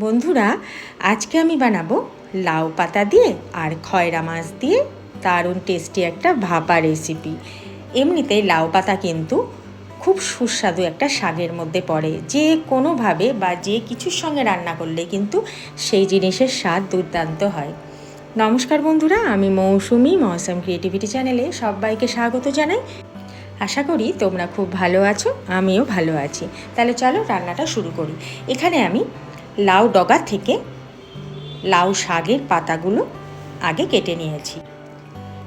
বন্ধুরা, আজকে আমি বানাবো লাউ পাতা দিয়ে আর খয়রা মাছ দিয়ে দারুণ টেস্টি একটা ভাপা রেসিপি এমনিতেই লাউ পাতা কিন্তু খুব সুস্বাদু একটা শাকের মধ্যে পড়ে। যে কোনোভাবে বা যে কিছুর সঙ্গে রান্না করলে কিন্তু সেই জিনিসের স্বাদ দুর্দান্ত হয়। নমস্কার বন্ধুরা, আমি মৌসুমি, মৌসাম ক্রিয়েটিভিটি চ্যানেলে সবাইকে স্বাগত জানাই। আশা করি তোমরা খুব ভালো আছো, আমিও ভালো আছি। তাহলে চলো রান্নাটা শুরু করি। এখানে আমি লাউ ডগা থেকে লাউ শাকের পাতাগুলো আগে কেটে নিয়েছি।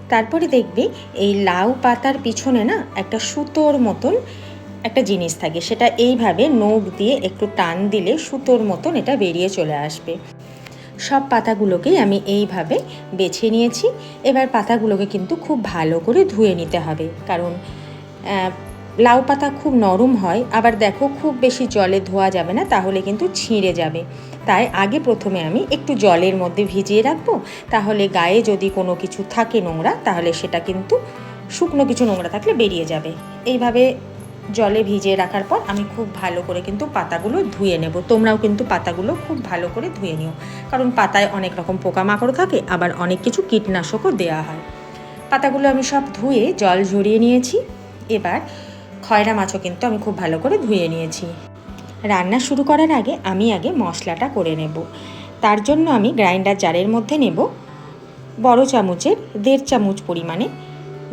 তারপরে দেখবি এই লাউ পাতার পিছনে না একটা সুতোর মতন একটা জিনিস থাকে। সেটা এইভাবে নখ দিয়ে একটু টান দিলে সুতোর মতন এটা বেরিয়ে চলে আসবে। সব পাতাগুলোকেই আমি এইভাবে বেছে নিয়েছি। এবার পাতাগুলোকে কিন্তু খুব ভালো করে ধুয়ে নিতে হবে। কারণ লাউ পাতা খুব নরম হয়, আবার দেখো খুব বেশি জলে ধোয়া যাবে না, তাহলে কিন্তু ছিঁড়ে যাবে। তাই আগে প্রথমে আমি একটু জলের মধ্যে ভিজিয়ে রাখব, তাহলে গায়ে যদি কোনো কিছু থাকে নোংরা, তাহলে সেটা কিন্তু শুকনো কিছু নোংরা থাকলে বেরিয়ে যাবে। এইভাবে জলে ভিজিয়ে রাখার পর আমি খুব ভালো করে কিন্তু পাতাগুলো ধুয়ে নেব। তোমরাও কিন্তু পাতাগুলো খুব ভালো করে ধুয়ে নিও। কারণ পাতায় অনেক রকম পোকামাকড় থাকে, আবার অনেক কিছু কীটনাশকও দেওয়া হয়। পাতাগুলো আমি সব ধুয়ে জল ঝরিয়ে নিয়েছি। এবার খয়রা মাছও কিন্তু আমি খুব ভালো করে ধুয়ে নিয়েছি। রান্না শুরু করার আগে আমি আগে মশলাটা করে নেব। তার জন্য আমি গ্রাইন্ডার জারের মধ্যে নেব বড় চামচের দেড় চামচ পরিমাণে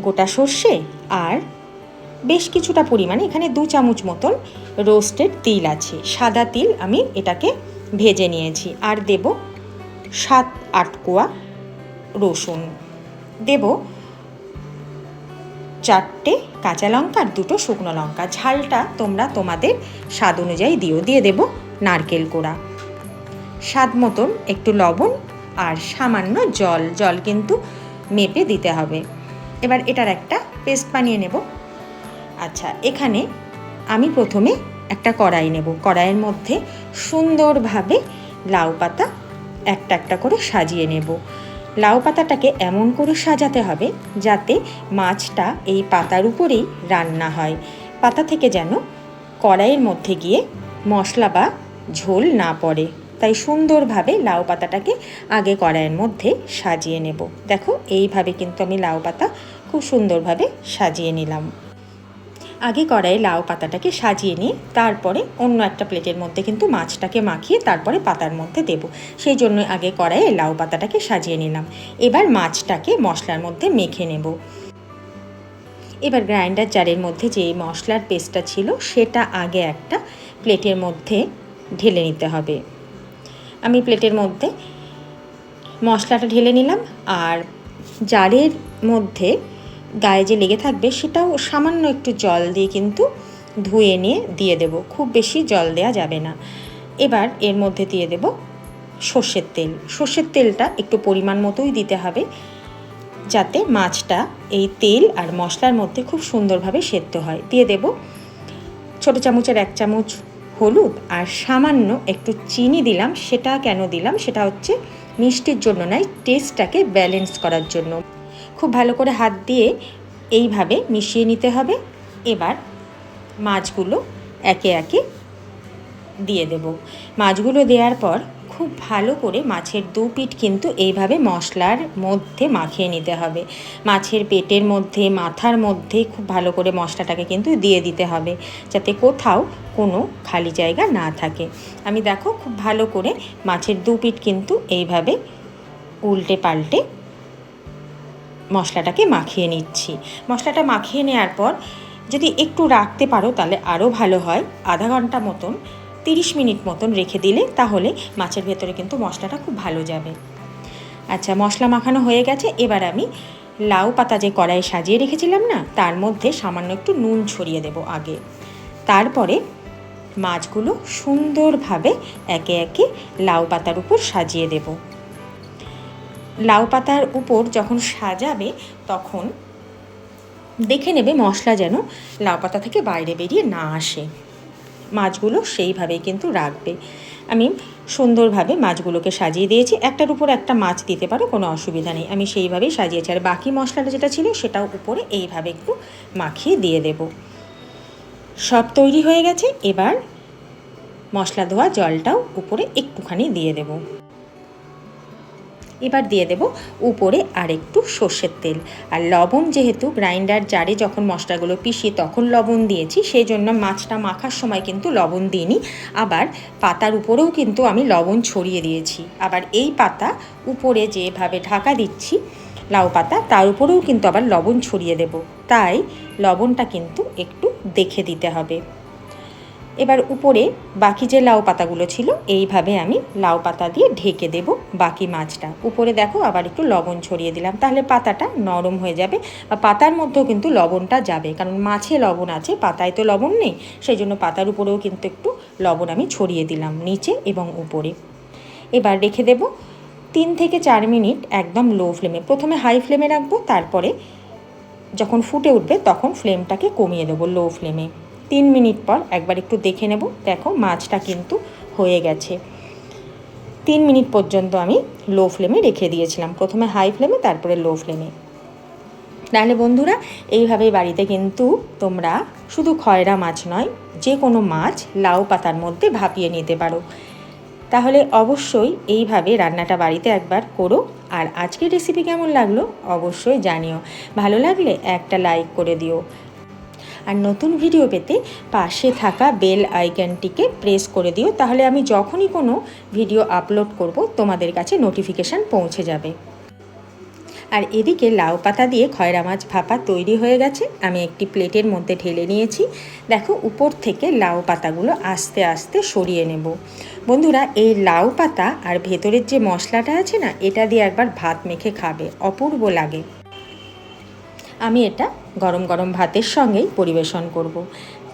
গোটা সর্ষে আর বেশ কিছুটা পরিমাণে এখানে দু চামচ মতন রোস্টেড তিল আছে। সাদা তিল আমি এটাকে ভেজে নিয়েছি আর দেব সাত আট কোয়া রসুন। দেব চারটে কাঁচা লঙ্কা আর দুটো শুকনো লঙ্কা। ঝালটা তোমরা তোমাদের স্বাদ অনুযায়ী দিও দিয়ে দেব নারকেল কোড়া। স্বাদ মতন একটু লবণ আর সামান্য জল জল কিন্তু মেপে দিতে হবে। এবার এটার একটা পেস্ট বানিয়ে নেব। আচ্ছা এখানে আমি প্রথমে একটা কড়াই নেব। কড়াইয়ের মধ্যে সুন্দরভাবে লাউ পাতা একটা একটা করে সাজিয়ে নেব। লাউ পাতাটাকে এমন করে সাজাতে হবে যাতে মাছটা এই পাতার উপরেই রান্না হয়। পাতা থেকে যেন কড়াইয়ের মধ্যে গিয়ে মশলা বা ঝোল না পড়ে। তাই সুন্দরভাবে লাউ পাতাটাকে আগে কড়াইয়ের মধ্যে সাজিয়ে নেব। দেখো, এইভাবে কিন্তু আমি লাউ পাতা খুব সুন্দরভাবে সাজিয়ে নিলাম। আগে কড়াইয়ে লাউ পাতাটাকে সাজিয়ে নিয়ে তারপরে অন্য একটা প্লেটের মধ্যে কিন্তু মাছটাকে মাখিয়ে তারপরে পাতার মধ্যে দেব। সেই জন্য আগে কড়াইয়ে লাউ পাতাটাকে সাজিয়ে নিলাম। এবার মাছটাকে মশলার মধ্যে মেখে নেব। এবার গ্রাইন্ডার জারের মধ্যে যে মশলার পেস্টটা ছিল সেটা আগে একটা প্লেটের মধ্যে ঢেলে নিতে হবে। আমি প্লেটের মধ্যে মশলাটা ঢেলে নিলাম আর জারের মধ্যে গায়ে যে লেগে থাকবে সেটাও সামান্য একটু জল দিয়ে কিন্তু ধুয়ে নিয়ে দিয়ে দেব। খুব বেশি জল দেওয়া যাবে না। এবার এর মধ্যে দিয়ে দেব সর্ষের তেল। সর্ষের তেলটা একটু পরিমাণ মতোই দিতে হবে যাতে মাছটা এই তেল আর মশলার মধ্যে খুব সুন্দরভাবে সেদ্ধ হয়। দিয়ে দেব ছোটো চামচের এক চামচ হলুদ আর সামান্য একটু চিনি দিলাম। সেটা কেন দিলাম? সেটা হচ্ছে মিষ্টির জন্য নয় টেস্টটাকে ব্যালেন্স করার জন্য। খুব ভালো করে হাত দিয়ে এইভাবে মিশিয়ে নিতে হবে। এবার মাছগুলো একে একে দিয়ে দেব। মাছগুলো দেওয়ার পর খুব ভালো করে মাছের দু পিঠ কিন্তু এইভাবে মশলার মধ্যে মাখিয়ে নিতে হবে। মাছের পেটের মধ্যে, মাথার মধ্যে খুব ভালো করে মশলাটাকে কিন্তু দিয়ে দিতে হবে যাতে কোথাও কোনো খালি জায়গা না থাকে। আমি দেখো খুব ভালো করে মাছের দু পিঠ কিন্তু এইভাবে উল্টে পাল্টে মশলাটাকে মাখিয়ে নিচ্ছি। মশলাটা মাখিয়ে নেওয়ার পর যদি একটু রাখতে পারো তাহলে আরও ভালো হয়। আধা ঘণ্টা মতন, তিরিশ মিনিট মতন রেখে দিলে তাহলে মাছের ভেতরে কিন্তু মশলাটা খুব ভালো যাবে। আচ্ছা মশলা মাখানো হয়ে গেছে। এবার আমি লাউ পাতা যে কড়াইয়ে সাজিয়ে রেখেছিলাম না, তার মধ্যে সামান্য একটু নুন ছড়িয়ে দেব আগে। তারপরে মাছগুলো সুন্দরভাবে একে একে লাউ পাতার উপর সাজিয়ে দেবো। লাউ পাতার উপর যখন সাজাবে, তখন দেখে নেবে মশলা যেন লাউ পাতা থেকে বাইরে বেরিয়ে না আসে। মাছগুলো সেইভাবেই কিন্তু রাখবে। আমি সুন্দরভাবে মাছগুলোকে সাজিয়ে দিয়েছি। একটার উপর একটা মাছ দিতে পারো, কোনো অসুবিধা নেই। আমি সেইভাবেই সাজিয়েছি। আর বাকি মশলাটা যেটা ছিল, সেটাও উপরে এইভাবে একটু মাখিয়ে দিয়ে দেব। সব তৈরি হয়ে গেছে। এবার মশলা ধোয়া জলটাও উপরে একটুখানি দিয়ে দেব। এবার দিয়ে দেব উপরে আর একটু সর্ষের তেল। আর লবণ যেহেতু গ্রাইন্ডার জারে যখন মশলাগুলো পিষি তখন লবণ দিয়েছি সেই জন্য মাছটা মাখার সময় কিন্তু লবণ দিইনি। আবার পাতার উপরেও কিন্তু আমি লবণ ছড়িয়ে দিয়েছি। আবার এই পাতা উপরে যেভাবে ঢাকা দিচ্ছি লাউ পাতা, তার উপরেও কিন্তু আবার লবণ ছড়িয়ে দেব। তাই লবণটা কিন্তু একটু দেখে দিতে হবে। এবার উপরে বাকি যে লাউ পাতাগুলো ছিল, এইভাবে আমি লাউ পাতা দিয়ে ঢেকে দেব বাকি মাছটা। উপরে দেখো আবার একটু লবণ ছড়িয়ে দিলাম, তাহলে পাতাটা নরম হয়ে যাবে বা পাতার মধ্যেও কিন্তু লবণটা যাবে, কারণ মাছে লবণ আছে, পাতায় তো লবণ নেই, সেই জন্য পাতার উপরেও কিন্তু একটু লবণ আমি ছড়িয়ে দিলাম নিচে এবং উপরে। এবার রেখে দেব তিন থেকে চার মিনিট একদম লো ফ্লেমে প্রথমে হাই ফ্লেমে রাখব, তারপরে যখন ফুটে উঠবে তখন ফ্লেমটাকে কমিয়ে দেবো লো ফ্লেমে তিন মিনিট পর একবার একটু দেখে নেব। দেখো, মাছটা কিন্তু হয়ে গেছে। তিন মিনিট পর্যন্ত আমি লো ফ্লেমে রেখে দিয়েছিলাম। প্রথমে হাই ফ্লেমে তারপরে লো ফ্লেমে তাহলে বন্ধুরা এইভাবে বাড়িতে কিন্তু তোমরা শুধু খয়রা মাছ নয় যে কোনো মাছ লাউ পাতার মধ্যে ভাপিয়ে নিতে পারো। তাহলে অবশ্যই এইভাবে রান্নাটা বাড়িতে একবার করো। আর আজকের রেসিপি কেমন লাগল? অবশ্যই জানিও। ভালো লাগলে একটা লাইক করে দিও। আর নতুন ভিডিও পেতে পাশে থাকা বেল আইকনটিকে প্রেস করে দিও, তাহলে আমি যখনই কোনো ভিডিও আপলোড করব, তোমাদের কাছে নোটিফিকেশান পৌঁছে যাবে। আর এদিকে লাউ পাতা দিয়ে খয়রা মাছ ভাপা তৈরি হয়ে গেছে। আমি একটি প্লেটের মধ্যে ঢেলে নিয়েছি। দেখো, উপর থেকে লাউ পাতাগুলো আস্তে আস্তে সরিয়ে নেব। বন্ধুরা, এই লাউ পাতা আর ভেতরের যে মশলাটা আছে না, এটা দিয়ে একবার ভাত মেখে খাবে। অপূর্ব লাগে। আমি এটা গরম গরম ভাতের সঙ্গেই পরিবেশন করব।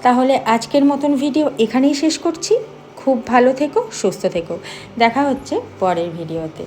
তাহলে আজকের মতন ভিডিও এখানেই শেষ করছি। খুব ভালো থেকো, সুস্থ থেকো। দেখা হচ্ছে পরের ভিডিওতে